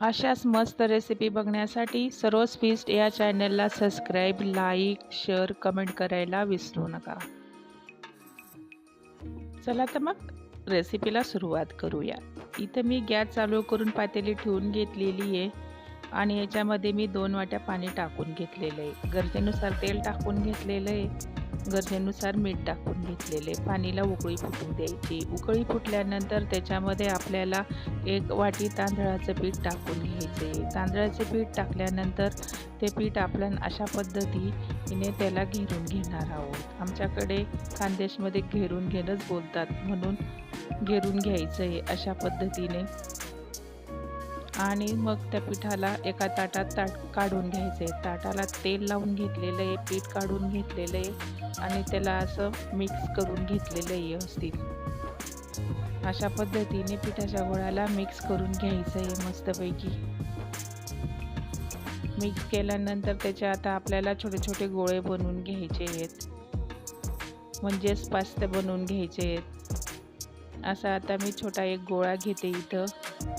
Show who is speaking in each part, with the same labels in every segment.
Speaker 1: अशाच मस्त रेसिपी बघण्यासाठी सरोज फिस्ट या चॅनलला सबस्क्राईब लाईक शेअर कमेंट करायला विसरू नका. चला तर मग रेसिपीला सुरुवात करूया. इथं मी गॅस चालू करून पातेली ठेवून घेतलेली आहे आणि याच्यामध्ये मी दोन वाट्या पाणी टाकून घेतलेलं आहे. गरजेनुसार तेल टाकून घेतलेलं आहे. गरजेनुसार मीठ टाकून घेतलेले. पाणीला उकळी फुटू द्यायची. उकळी फुटल्यानंतर त्याच्यामध्ये आपल्याला एक वाटी तांदळाचं पीठ टाकून घ्यायचे. तांदळाचे पीठ टाकल्यानंतर ते पीठ आपण अशा पद्धतीने त्याला घेरून घेणार आहोत. आमच्याकडे खानदेशमध्ये घेरून घेणंच बोलतात. म्हणून घेरून घ्यायचं आहे अशा पद्धतीने. आणि मग त्या पिठाला एका ताटात ताट काढून घ्यायचं. आहे ताटाला तेल लावून घेतलेलं आहे. पीठ काढून घेतलेलं आहे. आणि त्याला असं मिक्स करून घेतलेलं आहे व्यवस्थित अशा पद्धतीने पिठाच्या गोळ्याला मिक्स करून घ्यायचं आहे मस्तपैकी. मिक्स केल्यानंतर त्याचे आता आपल्याला छोटे छोटे गोळे बनवून घ्यायचे आहेत. म्हणजेच पास्ते बनवून घ्यायचे आहेत. असा आता मी छोटा एक गोळा घेते इथं.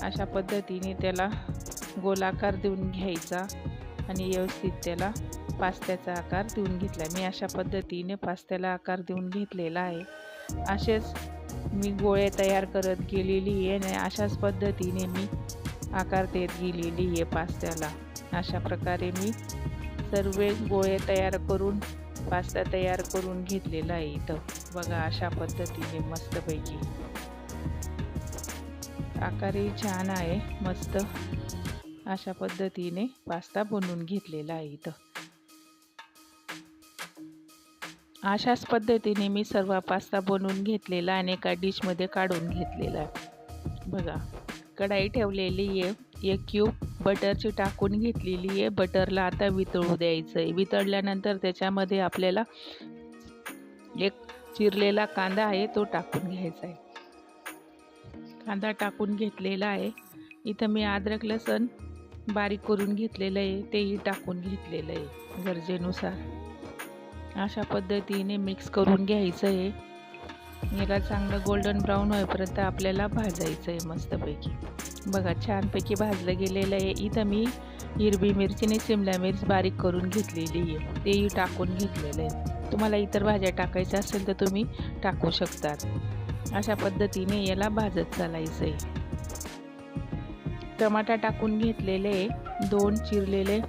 Speaker 1: अशा पद्धतीने त्याला गोलाकार देऊन घ्यायचा. आणि व्यवस्थित त्याला पास्त्याचा आकार देऊन घेतला. मी अशा पद्धतीने पास्त्याला आकार देऊन घेतलेला आहे. असेच मी गोळे तयार करत गेलेली आहे आणि अशाच पद्धतीने मी आकार देत गेलेली आहे पास्त्याला. अशा प्रकारे मी सर्व गोळे तयार करून पास्ता तयार करून घेतलेला आहे इथं. बघा अशा पद्धतीने मस्तपैकी. आकारही छान आहे मस्त. अशा पद्धतीने पास्ता बनवून घेतलेला आहे इथं. अशाच पद्धतीने मी सर्व पास्ता बनवून घेतलेला आणि एका डिशमध्ये काढून घेतलेला आहे. बघा कढाई ठेवलेली आहे. एक क्यूब बटरची टाकून घेतलेली आहे. बटरला आता वितळू द्यायचं आहे वितळल्यानंतर त्याच्यामध्ये आपल्याला एक चिरलेला कांदा आहे तो टाकून घ्यायचा आहे. कांदा टाकून घेतलेला आहे. इथं मी अद्रक लसण बारीक करून घेतलेलं आहे तेही टाकून घेतलेलं आहे गरजेनुसार. अशा पद्धतीने मिक्स करून घ्यायचं आहे. याला चांगलं गोल्डन ब्राऊन होईपर्यंत आपल्याला भाजायचं आहे मस्तपैकी. बघा छानपैकी भाजलं गेलेलं आहे. इथं मी हिरवी मिरची आणि शिमला मिरच बारीक करून घेतलेली आहे. तेही टाकून घेतलेलं आहे. तुम्हाला इतर भाज्या टाकायच्या असेल तर तुम्ही टाकू शकतात अशा पद्धतीने याला भाजत चालायचं आहे. टमाटा टाकून घेतलेले दोन चिरलेले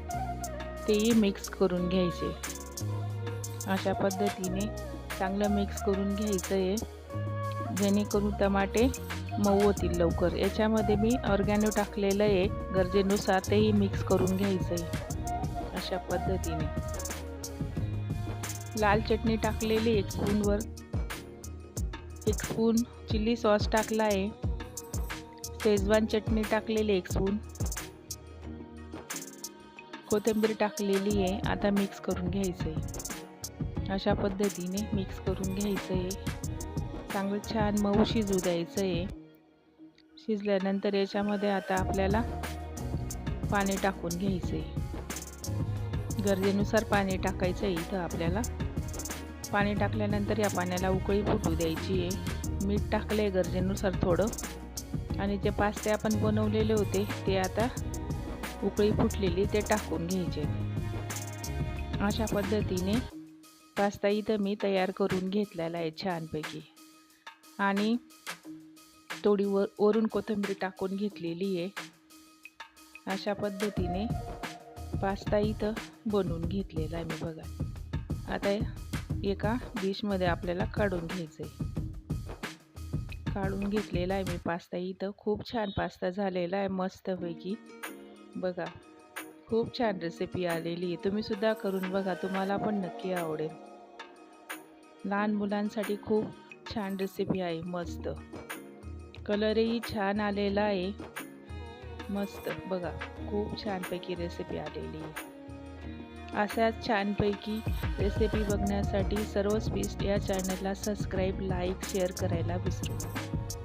Speaker 1: तेही मिक्स करून घ्यायचे. अशा पद्धतीने चांगलं मिक्स करून घ्यायचं आहे जेणेकरून टमाटे मऊ होतील लवकर. याच्यामध्ये मी ऑर्गॅनो टाकलेलं आहे. गरजेनुसार तेही मिक्स करून घ्यायचं आहे अशा पद्धतीने. लाल चटणी टाकलेली एक स्पूनवर एक स्पून चिली सॉस टाकला आहे शेजवान चटणी टाकलेली एक स्पून. कोथिंबीर टाकलेली आहे. आता मिक्स करून घ्यायचं आहे अशा पद्धतीने मिक्स करून घ्यायचं आहे चांगलं छान मऊ शिजू द्यायचं आहे शिजल्यानंतर याच्यामध्ये आता आपल्याला पाणी टाकून घ्यायचं आहे गरजेनुसार पाणी टाकायचं आहे इथं आपल्याला. पाणी टाकल्यानंतर या पाण्याला उकळी फुटू द्यायची आहे. मीठ टाकलं आहे गरजेनुसार थोडं. आणि जे पास्ते आपण बनवलेले होते ते आता उकळी फुटलेली ते टाकून घ्यायचे. अशा पद्धतीने पास्ता इथं मी तयार करून घेतलेला आहे छानपैकी. आणि थोडी वर वरून कोथिंबीर टाकून घेतलेली आहे. अशा पद्धतीने पास्ता इथं बनवून घेतलेला आहे मी बघा. आता एका डिशमध्ये आपल्याला काढून घ्यायचं आहे काढून घेतलेला आहे मी पास्ता. इथं खूप छान पास्ता झालेला आहे मस्तपैकी. बघा खूप छान रेसिपी आलेली आहे. तुम्हीसुद्धा करून बघा तुम्हाला पण नक्की आवडेल. लहान मुलांसाठी खूप छान रेसिपी आहे मस्त. कलरही छान आलेला आहे. मस्त बघा खूप छानपैकी रेसिपी आलेली आहे. अशाच छानपैकी रेसिपी बघण्यासाठी सर्व स्पीस्ट या चॅनलला सबस्क्राईब लाईक शेअर करायला विसरू नका.